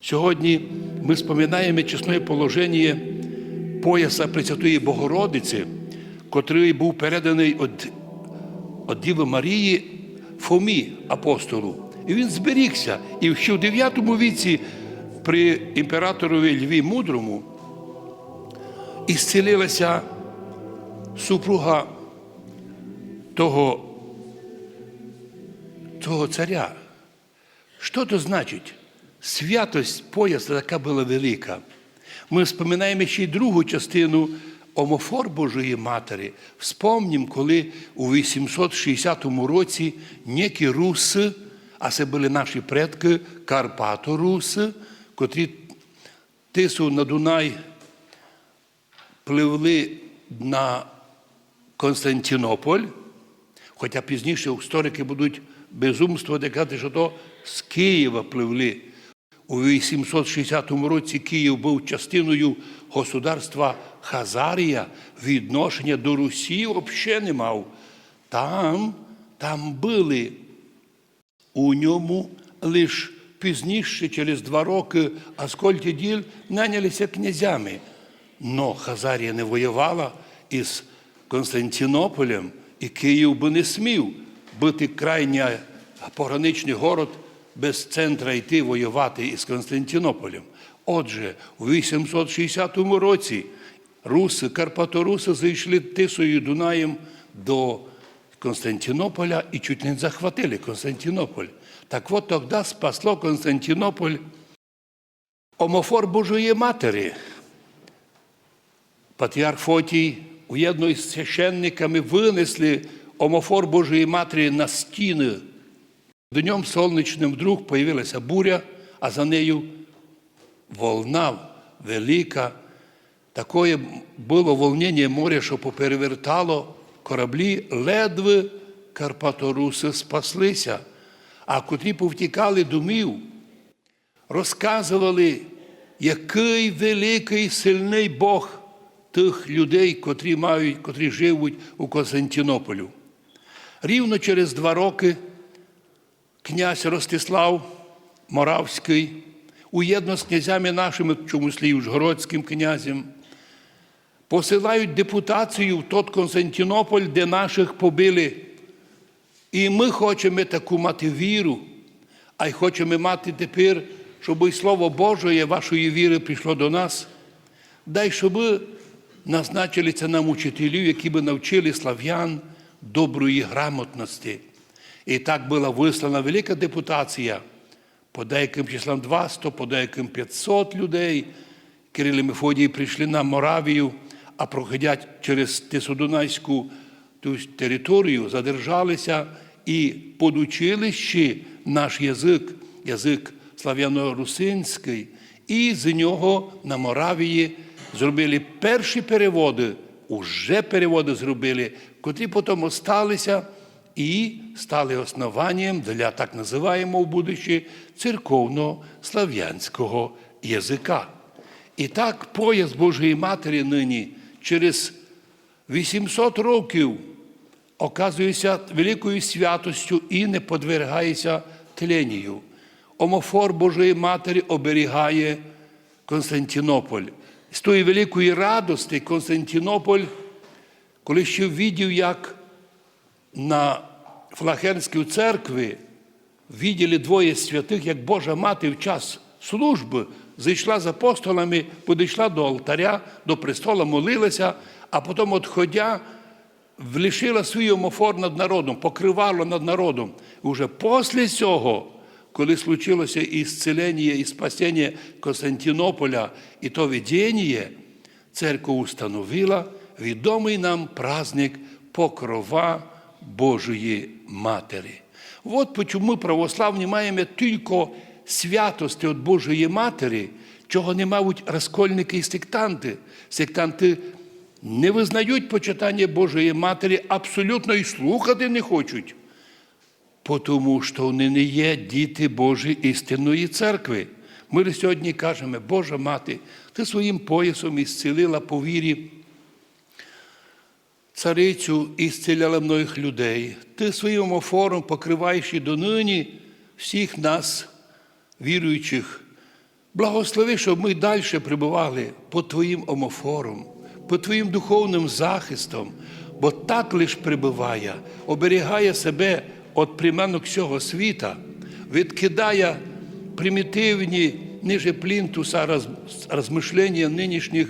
Сьогодні ми споминаємо чесне положення пояса Пресвятої Богородиці, котрий був переданий від, від Діви Марії Фомі апостолу. І він зберігся. І ще в 9 віці при імператорові Льві Мудрому ісцілилася супруга того, того царя. Що то значить? Святость пояса така була велика. Ми вспоминаємо ще й другу частину омофор Божої Матері. Вспомнім, коли у 860 році некі руси, а це були наші предки Карпато-руси, котрі тису на Дунай пливли на Константинополь, хоча пізніше історики будуть безумствувати казати, що то з Києва пливли. У 860 році Київ був частиною государства Хазарія, відношення до Русі взагалі не мав. Там, там були у ньому лише пізніше, через два роки, Аскольд і Діль нанялися князями. Но Хазарія не воювала із Константинополем, і Київ би не смів бути крайня пограничний город без центра йти воювати із Константинополем. Отже, у 860 році руси, Карпаторуси зайшли Тисою Дунаєм до Константинополя і чуть не захватили Константинополь. Так от тоді спасло Константинополь омофор Божої Матері. Патріарх Фотій уєдно із священниками винесли омофор Божої Матері на стіни. Днем сонячним вдруг появилася буря, а за нею волна велика. Такое було волнення моря, що поперевертало кораблі, ледве Карпаторуси спаслися, а котрі повтікали домів, розказували, який великий сильний Бог тих людей, котрі мають, котрі живуть у Константинополю. Рівно через два роки князь Ростислав Моравський, уєдно з князями нашими, в чомусь і Ужгородським князем, посилають депутацію в тот Константинополь, де наших побили. І ми хочемо таку мати віру, а й хочемо мати тепер, щоб і Слово Божє вашої віри прийшло до нас. Дай, щоб назначили це нам учителів, які би навчили слав'ян доброї грамотності. І так була вислана велика депутація, по деяким числам 200, по деяким 500 людей. Кирил і Мефодій прийшли на Моравію, а проходять через Тисодунайську територію, задержалися і подучили ще наш язик, язик слав'яно-русинський, і з нього на Моравії зробили перші переводи, уже переводи зробили, котрі потім осталися і стали основанням для так називаємо в будущі церковно-слав'янського язика. І так пояс Божої Матері нині через 800 років оказується великою святостю і не подвергається тленію. Омофор Божої Матері оберігає Константинополь. З тої великої радости Константинополь, коли ще видів, як на Флахенській церкві виділи двоє святих, як Божа мати в час служби зайшла з апостолами, підійшла до алтаря, до престола, молилася, а потім, відходя, влишила свій омофор над народом, покривало над народом. І вже після цього, коли случилося і зцілення, і спасіння Константинополя, і то видіння, церква установила відомий нам праздник Покрова Божої Матері. От почому православні маємо тільки святості від Божої Матері, чого не мають розкольники і сектанти. Сектанти не визнають почитання Божої Матері, абсолютно і слухати не хочуть, тому що вони не є діти Божої істинної церкви. Ми сьогодні кажемо, Божа Мати, ти своїм поясом ісцілила по вірі царицю і зціляла многих людей. Ти своїм офором покриваєш і донині всіх нас, віруючих Благослови, щоб ми далі прибували по Твоїм омофорам, по Твоїм духовним захистом, бо так лиш прибуває, оберігає себе від приманок цього світа, відкидає примітивні ниже плінтуса роз- розмишлення нинішніх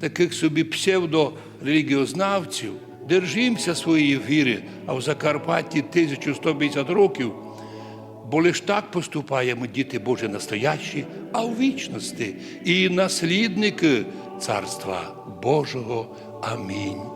таких собі псевдорелігіознавців. Держимося своєї віри, а в Закарпатті 1150 років Бо лиш так поступаємо, діти Божі настоящі, а у вічності і наслідники Царства Божого. Амінь.